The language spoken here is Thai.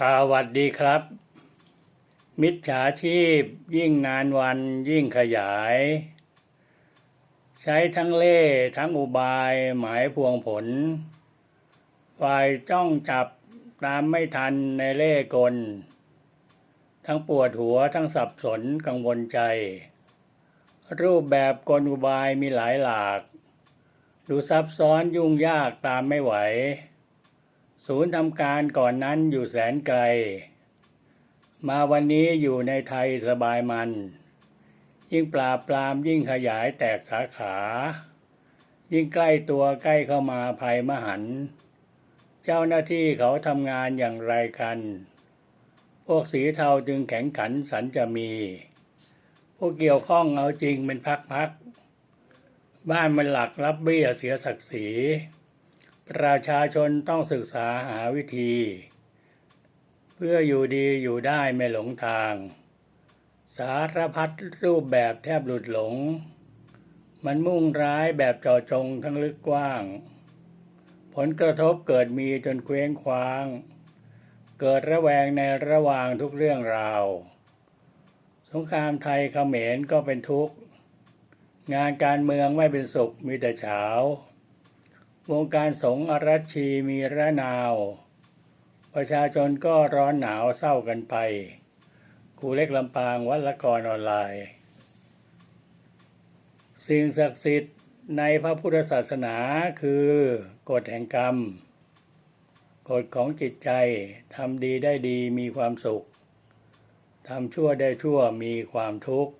สวัสดีครับ มิจฉาชีพยิ่งนานวันยิ่งขยาย ใช้ทั้งเล่ทั้งอุบายหมายพวงผลฝ่ายจ้องจับตามไม่ทันในเล่กล ทั้งปวดหัวทั้งสับสนกังวลใจ รูปแบบกลอุบายมีหลายหลาก ดูซับซ้อนยุ่งยากตามไม่ไหว ศูนย์ทำการก่อนนั้นอยู่แสนไกล มาวันนี้อยู่ในไทยสบายมัน ยิ่งปราบปรามยิ่งขยายแตกสาขา ยิ่งใกล้ตัวใกล้เข้ามาภัยมหัน เจ้าหน้าที่เขาทำงานอย่างไรกัน พวกสีเทาจึงแข็งขันสันจะมี พวกเกี่ยวข้องเอาจริงเป็นพักๆ บ้านมันหลักรับเบี้ยเสียศักดิ์ศรี ประชาชนต้องศึกษาหาวิธี เพื่ออยู่ดีอยู่ได้ไม่หลงทาง สารพัดรูปแบบแทบหลุดหลง มันมุ่งร้ายแบบเจาะจงทั้งลึกกว้าง ผลกระทบเกิดมีจนเคว้งคว้าง เกิดระแวงในระหว่างทุกเรื่องราว สงครามไทยเขมรก็เป็นทุกข์ งานการเมืองไม่เป็นสุขมีแต่เฉา วงการสงฆ์อรัชีมีระนาว ประชาชนก็ร้อนหนาวเศร้ากันไปครูเล็กลำปางวัดละกรออนไลน์ สิ่งศักดิ์สิทธิ์ในพระพุทธศาสนาคือกฎแห่งกรรม กฎของจิตใจทำดีได้ดีมีความสุขทำชั่วได้ชั่วมีความทุกข์